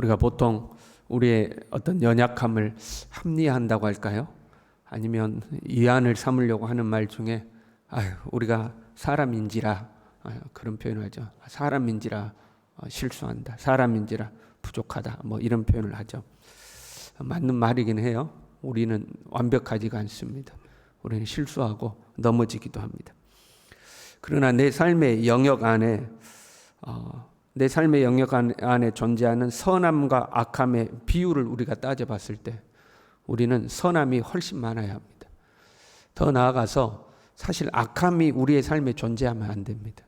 우리가 보통 우리의 어떤 연약함을 합리화한다고 할까요? 아니면 이안을 삼으려고 하는 말 중에 아유, 우리가 사람인지라 그런 표현을 하죠. 사람인지라 어, 실수한다. 사람인지라 부족하다. 뭐 이런 표현을 하죠. 맞는 말이긴 해요. 우리는 완벽하지가 않습니다. 우리는 실수하고 넘어지기도 합니다. 그러나 내 삶의 영역 안에 어, 내 삶의 영역 안- 안에 존재하는 선함과 악함의 비율을 우리가 따져봤을 때 우리는 선함이 훨씬 많아야 합니다. 더 나아가서 사실 악함이 우리의 삶에 존재하면 안 됩니다.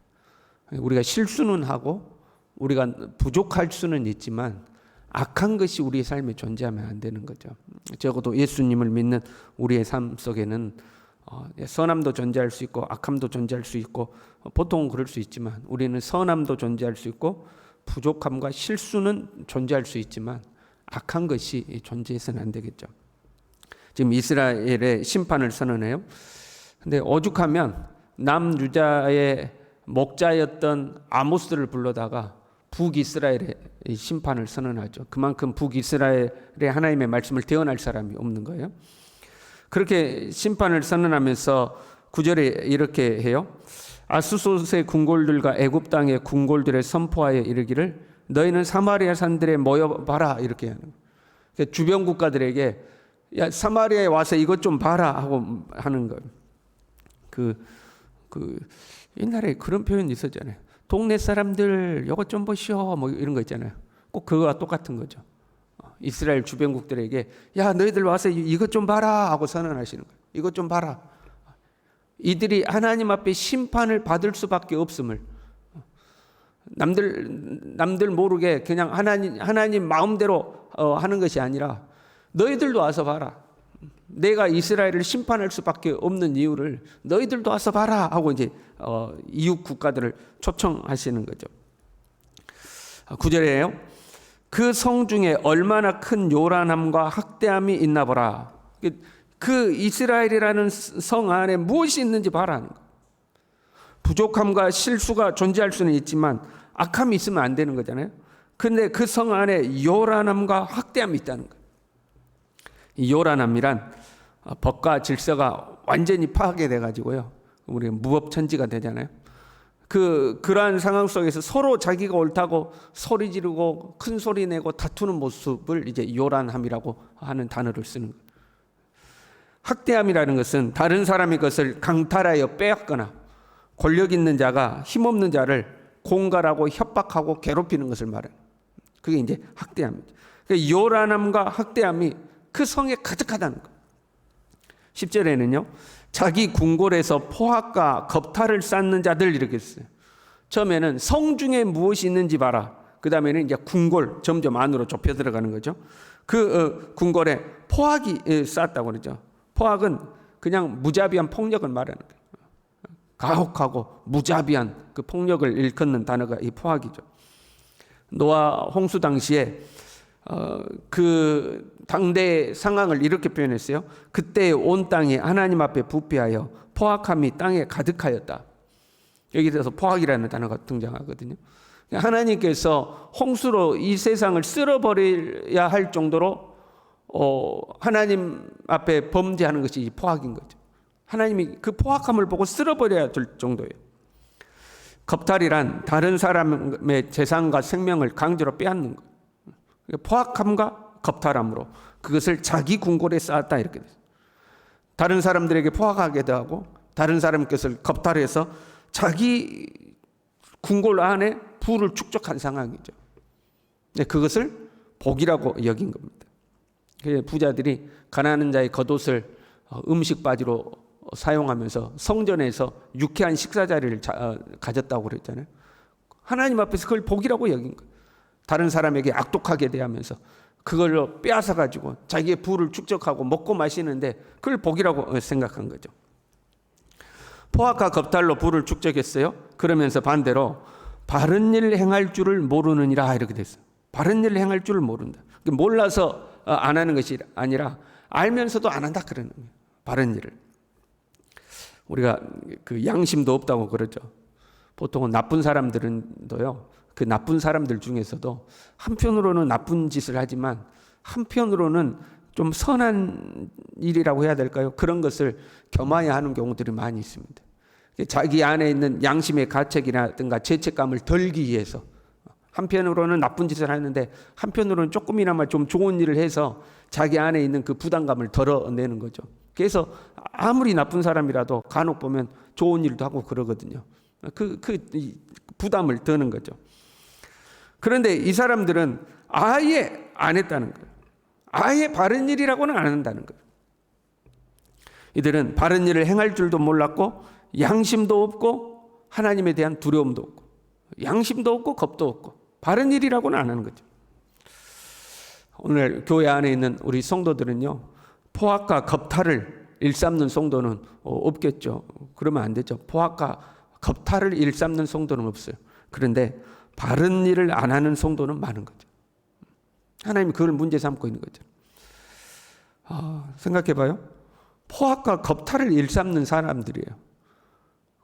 우리가 실수는 하고 우리가 부족할 수는 있지만 악한 것이 우리의 삶에 존재하면 안 되는 거죠. 적어도 예수님을 믿는 우리의 삶 속에는 어, 선함도 존재할 수 있고 악함도 존재할 수 있고 어, 보통은 그럴 수 있지만 우리는 선함도 존재할 수 있고 부족함과 실수는 존재할 수 있지만 악한 것이 존재해서는 안 되겠죠. 지금 이스라엘의 심판을 선언해요. 근데 오죽하면 남 유자의 목자였던 아모스를 불러다가 북이스라엘의 이 심판을 선언하죠. 그만큼 북이스라엘의 하나님의 말씀을 대언할 사람이 없는 거예요. 그렇게 심판을 선언하면서 구절에 이렇게 해요. 아수소스의 궁궐들과 애굽 땅의 궁궐들의 선포하여 이르기를 너희는 사마리아 산들에 모여 봐라 이렇게 하는 거예요. 그러니까 주변 국가들에게 야 사마리아에 와서 이것 좀 봐라 하고 하는 거예요. 그, 그, 옛날에 그런 표현이 있었잖아요. 동네 사람들, 요것 좀 보시오. 뭐 이런 거 있잖아요. 꼭 그거와 똑같은 거죠. 어, 이스라엘 주변국들에게, 야, 너희들 와서 이- 이것 좀 봐라. 하고 선언하시는 거예요. 이것 좀 봐라. 이들이 하나님 앞에 심판을 받을 수밖에 없음을. 어, 남들, 남들 모르게 그냥 하나님, 하나님 마음대로 어, 하는 것이 아니라 너희들도 와서 봐라. 내가 이스라엘을 심판할 수밖에 없는 이유를 너희들도 와서 봐라 하고 이제 어, 이웃 국가들을 초청하시는 거죠. 아, 구절이에요. 그 성 중에 얼마나 큰 요란함과 학대함이 있나 보라. 그- 그 이스라엘이라는 성 안에 무엇이 있는지 봐라. 부족함과 실수가 존재할 수는 있지만 악함이 있으면 안 되는 거잖아요. 근데 그 성 안에 요란함과 학대함이 있다는 거예요. 이 요란함이란 어, 법과 질서가 완전히 파괴돼 가지고요. 우리 무법천지가 되잖아요. 그 그러한 상황 속에서 서로 자기가 옳다고 소리 지르고 큰 소리 내고 다투는 모습을 이제 요란함이라고 하는 단어를 쓰는. 학대함이라는 것은 다른 사람의 것을 강탈하여 빼앗거나 권력 있는 자가 힘없는 자를 공갈하고 협박하고 괴롭히는 것을 말해요. 그게 이제 학대함이죠. 그 요란함과 학대함이 그 성에 가득하다는 거예요. 10절에는요. 자기 궁궐에서 포악과 겁탈을 쌓는 자들 이렇게 했어요. 처음에는 성 중에 무엇이 있는지 봐라. 그 다음에는 이제 궁궐 점점 안으로 좁혀 들어가는 거죠. 그 어, 궁궐에 포악이 예, 쌓았다고 그러죠. 포악은 그냥 무자비한 폭력을 말하는 거예요. 가혹하고 무자비한 그 폭력을 일컫는 단어가 이 포악이죠. 노아 홍수 당시에 어, 그 당대 상황을 이렇게 표현했어요. 그때 온 땅이 하나님 앞에 부패하여 포악함이 땅에 가득하였다. 여기서 포악이라는 단어가 등장하거든요. 하나님께서 홍수로 이 세상을 쓸어버려야 할 정도로 어, 하나님 앞에 범죄하는 것이 포악인 거죠. 하나님이 그 포악함을 보고 쓸어버려야 될 정도예요. 겁탈이란 다른 사람의 재산과 생명을 강제로 빼앗는 것. 포악함과 겁탈함으로 그것을 자기 궁궐에 쌓았다 이렇게 됐어요. 다른 사람들에게 포악하게도 하고 다른 사람 것을 겁탈해서 자기 궁궐 안에 부를 축적한 상황이죠. 네, 그것을 복이라고 여긴 겁니다. 부자들이 가난한 자의 겉옷을 어, 음식 바지로 사용하면서 성전에서 유쾌한 식사 자리를 자, 어, 가졌다고 그랬잖아요. 하나님 앞에서 그걸 복이라고 여긴 거예요. 다른 사람에게 악독하게 대하면서 그걸로 빼앗아 가지고 자기의 부를 축적하고 먹고 마시는데 그걸 복이라고 생각한 거죠. 포악과 겁탈로 부를 축적했어요. 그러면서 반대로 바른 일 행할 줄을 모르느니라 이렇게 됐어요. 바른 일 행할 줄을 모른다. 몰라서 어, 안 하는 것이 아니라 알면서도 안 한다 그러는 거예요. 바른 일을. 우리가 그 양심도 없다고 그러죠. 보통은 나쁜 사람들은도요. 그 나쁜 사람들 중에서도 한편으로는 나쁜 짓을 하지만 한편으로는 좀 선한 일이라고 해야 될까요? 그런 것을 겸하여 하는 경우들이 많이 있습니다. 자기 안에 있는 양심의 가책이라든가 죄책감을 덜기 위해서 한편으로는 나쁜 짓을 하는데 한편으로는 조금이나마 좀 좋은 일을 해서 자기 안에 있는 그 부담감을 덜어내는 거죠. 그래서 아무리 나쁜 사람이라도 간혹 보면 좋은 일도 하고 그러거든요. 그, 그 부담을 드는 거죠. 그런데 이 사람들은 아예 안 했다는 거예요. 아예 바른 일이라고는 안 한다는 거예요. 이들은 바른 일을 행할 줄도 몰랐고 양심도 없고 하나님에 대한 두려움도 없고 양심도 없고 겁도 없고 바른 일이라고는 안 하는 거죠. 오늘 교회 안에 있는 우리 성도들은요 포악과 겁탈을 일삼는 성도는 없겠죠. 그러면 안 되죠. 포악과 겁탈을 일삼는 성도는 없어요. 그런데 바른 일을 안 하는 성도는 많은 거죠. 하나님이 그걸 문제 삼고 있는 거죠. 아, 생각해 봐요. 포악과 겁탈을 일삼는 사람들이에요.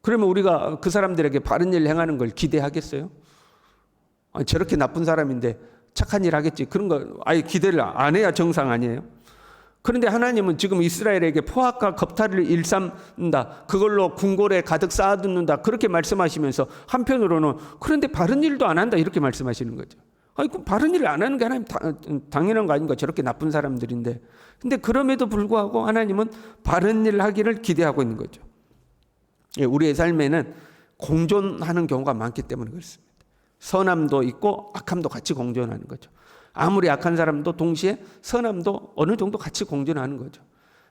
그러면 우리가 그 사람들에게 바른 일을 행하는 걸 기대하겠어요? 아니, 저렇게 나쁜 사람인데 착한 일 하겠지. 그런 거 아예 기대를 안 해야 정상 아니에요? 그런데 하나님은 지금 이스라엘에게 포악과 겁탈을 일삼는다. 그걸로 궁궐에 가득 쌓아두는다. 그렇게 말씀하시면서 한편으로는 그런데 바른 일도 안 한다. 이렇게 말씀하시는 거죠. 아니, 그 바른 일을 안 하는 게 하나님 당연한 거 아닌가? 저렇게 나쁜 사람들인데. 근데 그럼에도 불구하고 하나님은 바른 일을 하기를 기대하고 있는 거죠. 예, 우리의 삶에는 공존하는 경우가 많기 때문에 그렇습니다. 선함도 있고 악함도 같이 공존하는 거죠. 아무리 악한 사람도 동시에 선함도 어느 정도 같이 공존하는 거죠.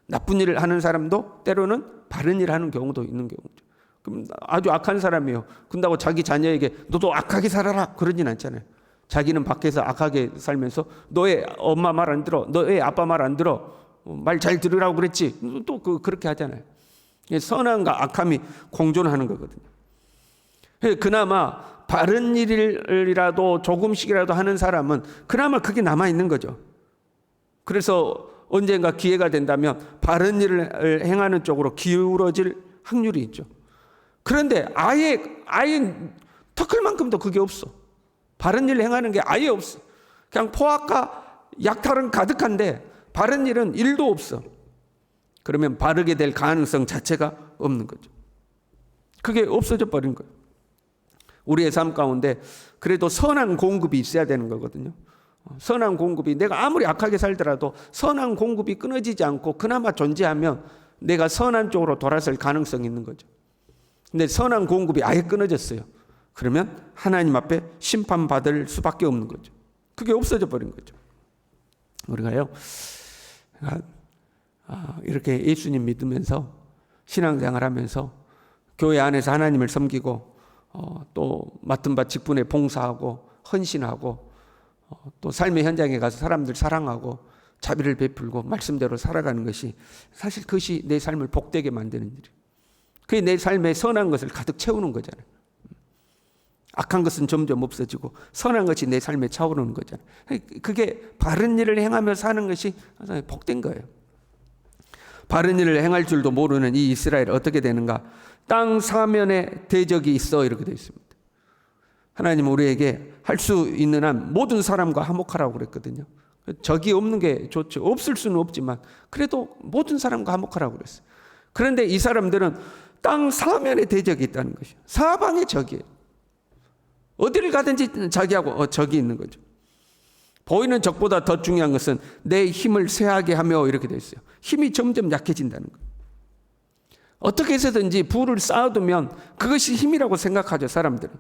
나쁜 일을 하는 사람도 때로는 바른 일을 하는 경우도 있는 경우죠. 그럼 아주 악한 사람이요. 근다고 자기 자녀에게 너도 악하게 살아라 그러진 않잖아요. 자기는 밖에서 악하게 살면서 너의 엄마 말 안 들어, 너의 아빠 말 안 들어, 말 잘 들으라고 그랬지. 또 그, 그렇게 하잖아요. 선함과 악함이 공존하는 거거든요. 그나마 바른 일이라도 조금씩이라도 하는 사람은 그나마 그게 남아 있는 거죠. 그래서 언젠가 기회가 된다면 바른 일을 행하는 쪽으로 기울어질 확률이 있죠. 그런데 아예 아예 터클만큼도 그게 없어. 바른 일을 행하는 게 아예 없어. 그냥 포악과 약탈은 가득한데 바른 일은 일도 없어. 그러면 바르게 될 가능성 자체가 없는 거죠. 그게 없어져 버린 거예요. 우리의 삶 가운데 그래도 선한 공급이 있어야 되는 거거든요. 선한 공급이 내가 아무리 악하게 살더라도 선한 공급이 끊어지지 않고 그나마 존재하면 내가 선한 쪽으로 돌아설 가능성이 있는 거죠. 근데 선한 공급이 아예 끊어졌어요. 그러면 하나님 앞에 심판받을 수밖에 없는 거죠. 그게 없어져 버린 거죠. 우리가요, 아, 이렇게 예수님 믿으면서 신앙생활 하면서 교회 안에서 하나님을 섬기고 어, 또 맡은 바 직분에 봉사하고 헌신하고 어, 또 삶의 현장에 가서 사람들 사랑하고 자비를 베풀고 말씀대로 살아가는 것이 사실 그것이 내 삶을 복되게 만드는 일이에요. 그게 내 삶에 선한 것을 가득 채우는 거잖아요. 악한 것은 점점 없어지고 선한 것이 내 삶에 차오르는 거잖아요. 그게 바른 일을 행하며 사는 것이 복된 거예요. 바른 일을 행할 줄도 모르는 이 이스라엘 어떻게 되는가? 땅 사면에 대적이 있어 이렇게 되어 있습니다. 하나님 우리에게 할 수 있는 한 모든 사람과 화목하라고 그랬거든요. 적이 없는 게 좋죠. 없을 수는 없지만 그래도 모든 사람과 화목하라고 그랬어요. 그런데 이 사람들은 땅 사면에 대적이 있다는 것이요. 사방에 적이에요. 어디를 가든지 자기하고 어, 적이 있는 거죠. 보이는 적보다 더 중요한 것은 내 힘을 쇠하게 하며 이렇게 되어 있어요. 힘이 점점 약해진다는 거예요. 어떻게 해서든지 부를 쌓아두면 그것이 힘이라고 생각하죠, 사람들은.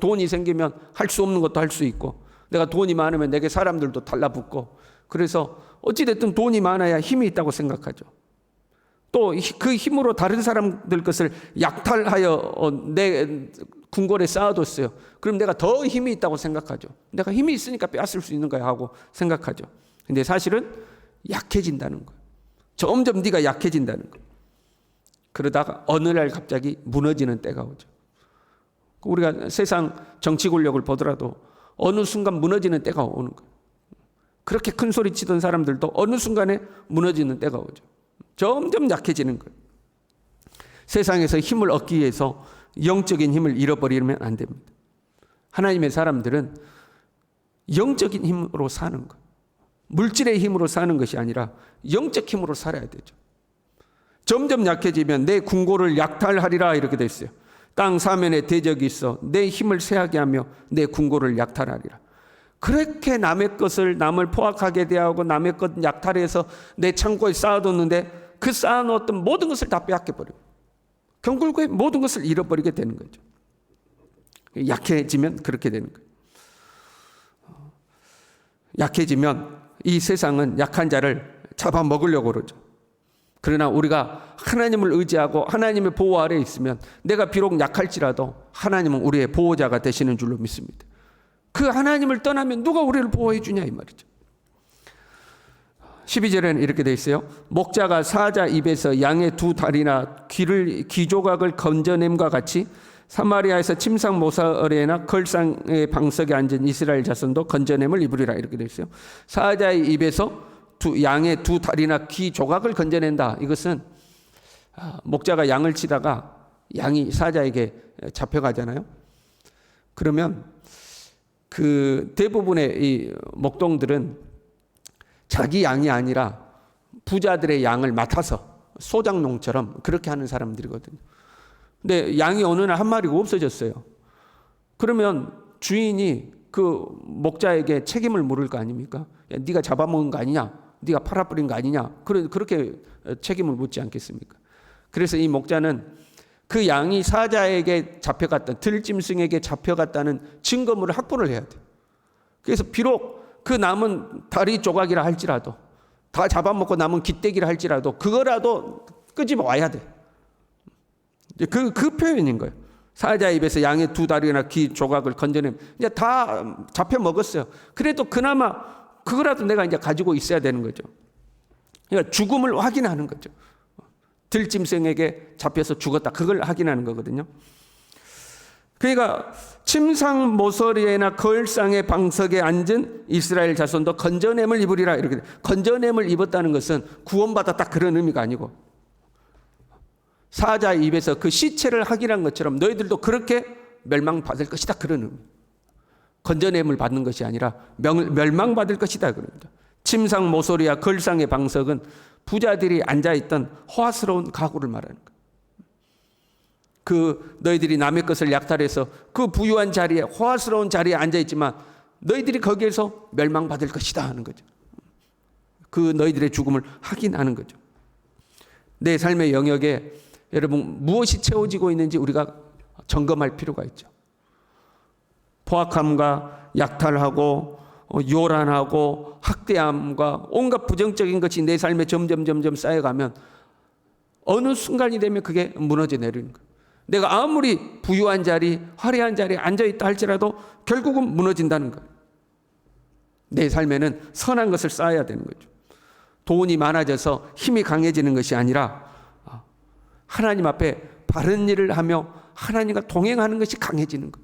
돈이 생기면 할 수 없는 것도 할 수 있고, 내가 돈이 많으면 내게 사람들도 달라붙고, 그래서 어찌됐든 돈이 많아야 힘이 있다고 생각하죠. 또 그 힘으로 다른 사람들 것을 약탈하여 어, 내 궁궐에 쌓아뒀어요. 그럼 내가 더 힘이 있다고 생각하죠. 내가 힘이 있으니까 빼앗을 수 있는 거야 하고 생각하죠. 근데 사실은 약해진다는 거예요. 점점 네가 약해진다는 거예요. 그러다가 어느 날 갑자기 무너지는 때가 오죠. 우리가 세상 정치 권력을 보더라도 어느 순간 무너지는 때가 오는 거예요. 그렇게 큰 소리 치던 사람들도 어느 순간에 무너지는 때가 오죠. 점점 약해지는 거예요. 세상에서 힘을 얻기 위해서 영적인 힘을 잃어버리면 안 됩니다. 하나님의 사람들은 영적인 힘으로 사는 것. 물질의 힘으로 사는 것이 아니라 영적 힘으로 살아야 되죠. 점점 약해지면 내 궁고를 약탈하리라 이렇게 돼 있어요. 땅 사면에 대적이 있어 내 힘을 세하게 하며 내 궁고를 약탈하리라. 그렇게 남의 것을 남을 포악하게 대하고 남의 것 약탈해서 내 창고에 쌓아뒀는데 그 쌓아놓았던 모든 것을 다 빼앗겨 버려. 결국에 모든 것을 잃어버리게 되는 거죠. 약해지면 그렇게 되는 거예요. 약해지면 이 세상은 약한 자를 잡아먹으려고 그러죠. 그러나 우리가 하나님을 의지하고 하나님의 보호 아래 있으면 내가 비록 약할지라도 하나님은 우리의 보호자가 되시는 줄로 믿습니다. 그 하나님을 떠나면 누가 우리를 보호해 주냐 이 말이죠. 12절에는 이렇게 돼 있어요. 목자가 사자 입에서 양의 두 다리나 귀를 귀 조각을 건져냄과 같이 사마리아에서 침상 모서리나 걸상의 방석에 앉은 이스라엘 자손도 건져냄을 입으리라 이렇게 돼 있어요. 사자의 입에서 두 양의 두 다리나 귀 조각을 건져낸다. 이것은 아, 목자가 양을 치다가 양이 사자에게 잡혀가잖아요. 그러면 그 대부분의 이 목동들은 자기 양이 아니라 부자들의 양을 맡아서 소장농처럼 그렇게 하는 사람들이거든요. 근데 양이 어느 날 한 마리가 없어졌어요. 그러면 주인이 그 목자에게 책임을 물을 거 아닙니까? 야, 네가 잡아먹은 거 아니냐? 네가 팔아버린 거 아니냐? 그래 그렇게 책임을 묻지 않겠습니까? 그래서 이 목자는 그 양이 사자에게 잡혀갔다, 들짐승에게 잡혀갔다는 증거물을 확보를 해야 돼. 그래서 비록 그 남은 다리 조각이라 할지라도 다 잡아먹고 남은 기대기라 할지라도 그거라도 끄집어 와야 돼. 그, 그 표현인 거예요. 사자 입에서 양의 두 다리나 귀 조각을 건져내 이제 다 잡혀 먹었어요. 그래도 그나마 그거라도 내가 이제 가지고 있어야 되는 거죠. 그러니까 죽음을 확인하는 거죠. 들짐승에게 잡혀서 죽었다. 그걸 확인하는 거거든요. 그러니까 침상 모서리에나 거울상의 방석에 앉은 이스라엘 자손도 건져냄을 입으리라 이렇게 건져냄을 입었다는 것은 구원받았다 그런 의미가 아니고 사자 입에서 그 시체를 확인한 것처럼 너희들도 그렇게 멸망받을 것이다 그런 의미. 건져냄을 받는 것이 아니라 멸망받을 것이다 그럽니다. 침상 모서리와 걸상의 방석은 부자들이 앉아 있던 호화스러운 가구를 말하는 거예요. 그 너희들이 남의 것을 약탈해서 그 부유한 자리에 호화스러운 자리에 앉아 있지만 너희들이 거기에서 멸망받을 것이다 하는 거죠. 그 너희들의 죽음을 확인하는 거죠. 내 삶의 영역에 여러분 무엇이 채워지고 있는지 우리가 점검할 필요가 있죠. 포악함과 약탈하고 어, 요란하고 학대함과 온갖 부정적인 것이 내 삶에 점점 점점 쌓여가면 어느 순간이 되면 그게 무너져 내리는 거예요. 내가 아무리 부유한 자리, 화려한 자리에 앉아 있다 할지라도 결국은 무너진다는 거예요. 내 삶에는 선한 것을 쌓아야 되는 거죠. 돈이 많아져서 힘이 강해지는 것이 아니라 하나님 앞에 바른 일을 하며 하나님과 동행하는 것이 강해지는 것.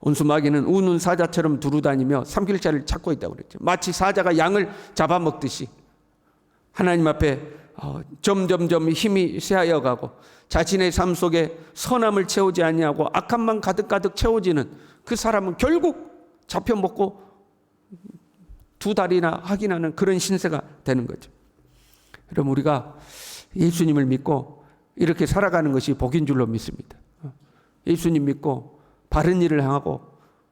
온수마귀는 우는 사자처럼 두루다니며 삼킬자를 찾고 있다고 그랬죠. 마치 사자가 양을 잡아먹듯이 하나님 앞에 어, 점점점 힘이 쇠하여 가고 자신의 삶 속에 선함을 채우지 아니하고 악함만 가득가득 채워지는 그 사람은 결국 잡혀 먹고 두 달이나 확인하는 그런 신세가 되는 거죠. 그럼 우리가 예수님을 믿고 이렇게 살아가는 것이 복인 줄로 믿습니다. 예수님 믿고 바른 일을 향하고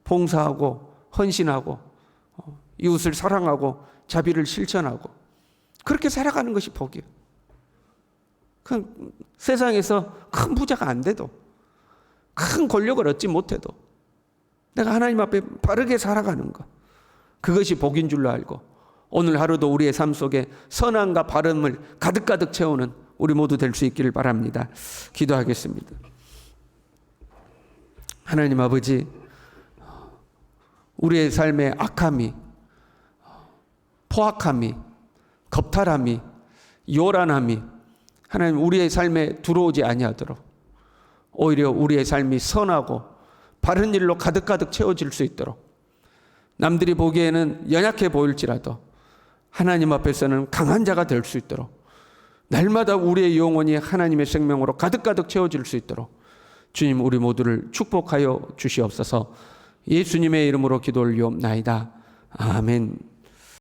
봉사하고 헌신하고 어, 이웃을 사랑하고 자비를 실천하고 그렇게 살아가는 것이 복이에요. 그 세상에서 큰 부자가 안 돼도 큰 권력을 얻지 못해도 내가 하나님 앞에 바르게 살아가는 것 그것이 복인 줄로 알고 오늘 하루도 우리의 삶 속에 선함과 바름을 가득가득 채우는 우리 모두 될 수 있기를 바랍니다. 기도하겠습니다. 하나님 아버지, 우리의 삶의 악함이, 포악함이, 겁탈함이, 요란함이 하나님 우리의 삶에 들어오지 아니하도록 오히려 우리의 삶이 선하고 바른 일로 가득가득 채워질 수 있도록 남들이 보기에는 연약해 보일지라도 하나님 앞에서는 강한 자가 될 수 있도록 날마다 우리의 영혼이 하나님의 생명으로 가득가득 채워질 수 있도록 주님 우리 모두를 축복하여 주시옵소서. 예수님의 이름으로 기도 올리옵나이다. 아멘.